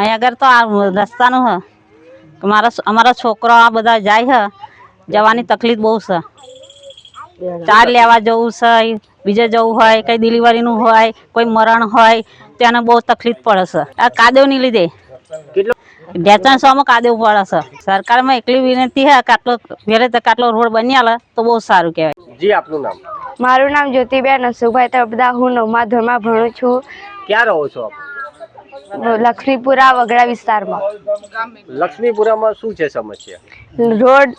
અહીંયા આગળ તો આ રસ્તાનું હ. મારા અમારા છોકરો આ બધા જાય હ. જવાની તકલીફ બહુ છે. ચાર લેવા જવું છે બીજે જવું હોય કંઈ ડિલિવરીનું હોય કોઈ મરણ હોય તેને બહુ તકલીફ પડે છે. આ કાદેવની લીધે. કેટલો? ઢેચણ સોમાં કાદેવ પડે છે. સરકારમાં એકલી વિનંતી છે કે આટલો વેરે તક આટલો રોડ બન્યા આલે તો બહુ સારું કહેવાય. જી આપનું નામ? મારું નામ જ્યોતિબેન અશુભાઈ તબદા હું નવમા ધોરણમાં ભણું છું. ક્યાં રહો છો આપ? લક્ષ્મીપુરા વગડા વિસ્તારમાં. લક્ષ્મીપુરામાં શું છે સમસ્યા? રોડ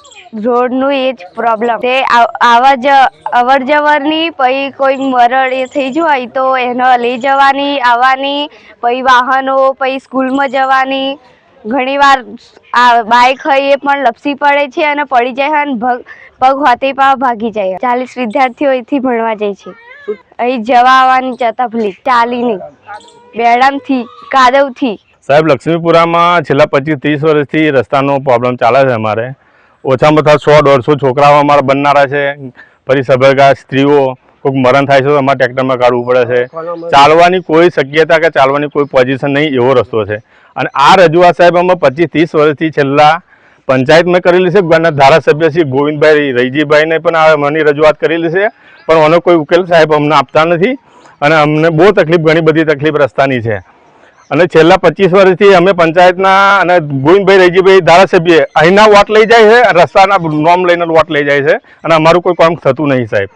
રોડનું એ જ પ્રોબ્લેમ તે આવ- જ અવર જવરની પછી કોઈ મરડ એ થઈ જ હોય તો એનો લઈ જવાની આવવાની પછી વાહનો પછી સ્કૂલમાં જવાની. ઘણીવાર આ બાઇક હોય એ પણ લપસી પડે છે અને પડી જાય અને પગ હોતે પા ભાગી જાય. ચાલીસ વિદ્યાર્થીઓ અહીંથી ભણવા જાય છે. અહીં જવા આવવાની તકલીફ ચાલીની બેડામથી, કાદવથી. સાહેબ, લક્ષ્મીપુરામાં છેલ્લા પચીસ ત્રીસ વર્ષથી રસ્તાનો પ્રોબ્લેમ ચાલે છે અમારે. ઓછામાં ઓછા સો, દોઢસો છોકરાઓ અમારા બનનારા છે. ફરી સભરગા સ્ત્રીઓ, કોઈક મરણ થાય છે તો અમારે ટ્રેક્ટરમાં કાઢવું પડે છે. ચાલવાની કોઈ શક્યતા કે ચાલવાની કોઈ પોઝિશન નહીં એવો રસ્તો છે. અને આ રજૂઆત સાહેબ, અમે પચીસ ત્રીસ વર્ષથી છેલ્લા પંચાયતમાં કરેલી છે ગામના ધારાસભ્ય શ્રી ગોવિંદભાઈ રૈજીભાઈને પણ આ મને રજૂઆત કરેલી છે. પણ આનો કોઈ ઉકેલ સાહેબ અમને આપતા નથી અને અમને બહુ તકલીફ, ઘણી બધી તકલીફ રસ્તાની છે. અને છેલ્લા પચીસ વર્ષથી અમે પંચાયતના અને ગોવિંદભાઈ રૈજીભાઈ ધારાસભ્ય અહીંના વોટ લઈ જાય છે, રસ્તાના નોમ લઈને વોટ લઈ જાય છે અને અમારું કોઈ કામ થતું નહીં સાહેબ.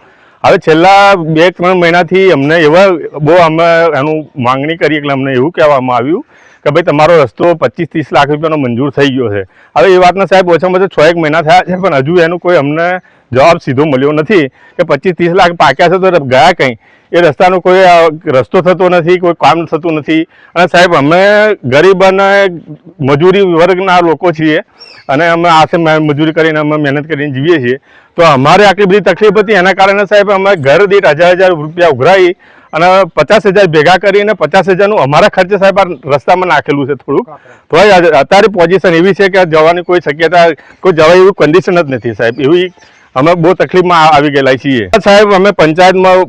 હવે છેલ્લા બે, ત્રણ મહિનાથી અમને એવા બહુ અમે એનું માંગણી કરી એટલે અમને એવું કહેવામાં આવ્યું કે ભાઈ તમારો રસ્તો પચીસ ત્રીસ લાખ રૂપિયાનો મંજૂર થઈ ગયો છે. હવે એ વાતના સાહેબ ઓછામાં ઓછા છ એક મહિના થયા છે, પણ હજુ એનું કોઈ અમને જવાબ સીધો મળ્યો નથી કે પચીસ ત્રીસ લાખ પાક્યા છે તો ગયા કંઈ? એ રસ્તાનો કોઈ રસ્તો થતો નથી, કોઈ કામ થતું નથી. અને સાહેબ અમે ગરીબ અને મજૂરી વર્ગના લોકો છીએ અને અમે આશે મજૂરી કરીને અમે મહેનત કરીને જીવીએ છીએ. તો અમારે આટલી બધી તકલીફ હતી, એના કારણે સાહેબ અમે ઘર દીઠ હજાર હજાર રૂપિયા ઉઘરાવી અને પચાસ હજાર ભેગા કરીને પચાસ હજારનું અમારા ખર્ચે સાહેબ આ રસ્તામાં નાખેલું છે થોડુંક. તો અત્યારે પોઝિશન એવી છે કે જવાની કોઈ શક્યતા, કોઈ જવાય એવું કન્ડિશન જ નથી સાહેબ. એવી અમે બહુ તકલીફમાં આવી ગયેલા છીએ. સાહેબ, અમે પંચાયતમાં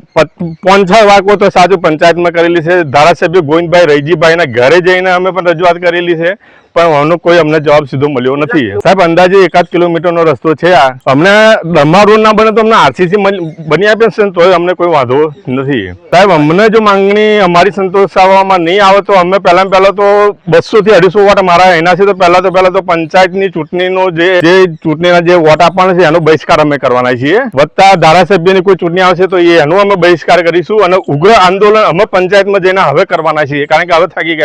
પાંચ છ વાકો તો સાચું પંચાયતમાં કરેલી છે. ધારાસભ્ય ગોવિંદભાઈ રૈજીભાઈના ઘરે જઈને અમે પણ રજૂઆત કરેલી છે. પણ આનો કોઈ અમને જવાબ સીધો મળ્યો નથી. સાહેબ, અંદાજે એકાદ કિલોમીટરનો રસ્તો છે આ. અમને દમા રોડ ના બને તો અમને આરસીસી બની આપે ને અમને કોઈ વાંધો નથી. સાહેબ, અમને જો માંગણી અમારી સંતોષાવવામાં નહીં આવે તો અમે પહેલા પહેલા તો બસો થી અઢીસો વોટ મારા એના છે તો પહેલા તો પહેલા તો પંચાયતની ચૂંટણીનો જે જે ચૂંટણીના જે વોટ આપવાના છે એનો બહિષ્કાર અમે કરવાના છીએ. વત્તા ધારાસભ્યની કોઈ ચૂંટણી આવશે તો એનો અમે બહિષ્કાર કરીશું અને ઉગ્ર આંદોલન અમે પંચાયતમાં જઈને હવે કરવાના છીએ, કારણ કે હવે થાકી ગયા